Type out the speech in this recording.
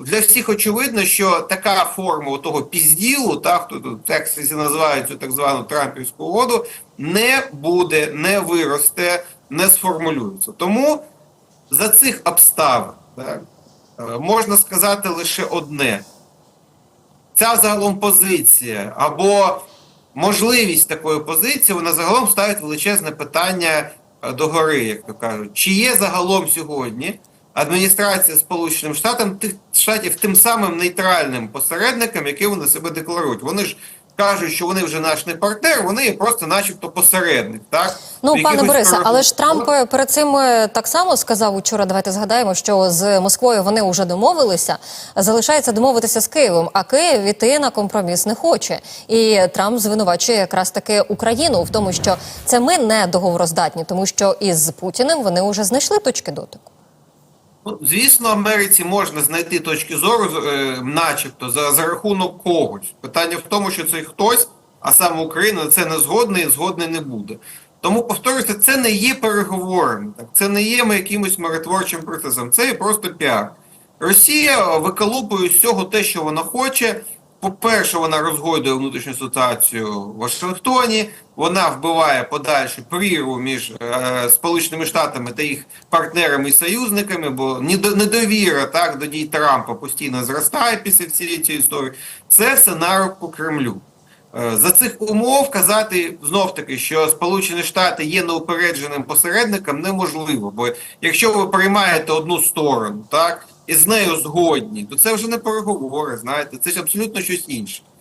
для всіх очевидно, що така форма того пізділу, так хто тут тексті називають цю так звану Трампівську угоду, не буде, не виросте, не сформулюється. Тому за цих обставин так, е, можна сказати лише одне: ця загалом позиція або можливість такої позиції, вона загалом ставить величезне питання е, догори, як то кажуть. Чи є загалом сьогодні адміністрація Сполученим Штатам тих штатів тим самим нейтральним посередником, який вони себе декларують? Вони ж кажуть, що вони вже наш не партнер, вони є просто, начебто, посередник. Так Ну, пане Борисе, але ж. Трамп е, перед цим е, так само сказав учора. Давайте згадаємо, що з Москвою вони вже домовилися. Залишається домовитися з Києвом, а Київ іти на компроміс не хоче. І Трамп звинувачує якраз таки Україну в тому, що це ми не договороздатні, тому що із Путіним вони вже знайшли точки дотику. Ну, звісно, Америці можна знайти точки зору, е, начебто, за, за рахунок когось. Питання в тому, що цей хтось, а саме Україна, на це не згодний і згодний не буде. Тому повторюся, це не є переговорами, так це не є ми якимось миротворчим процесом, це є просто піар. Росія виколупує з цього те, що вона хоче. По-перше, вона розгойдує внутрішню ситуацію в Вашингтоні. Вона вбиває подальшу прірву між е, Сполученими Штатами та їх партнерами і союзниками, бо недо- недовіра так до дій Трампа постійно зростає після всієї цієї історії. Це все на руку Кремлю. Е, За цих умов казати знов таки, що Сполучені Штати є неупередженим посередником, неможливо. Бо якщо ви приймаєте одну сторону, так і з нею згодні, то це вже не переговори. Знаєте, це ж абсолютно щось інше.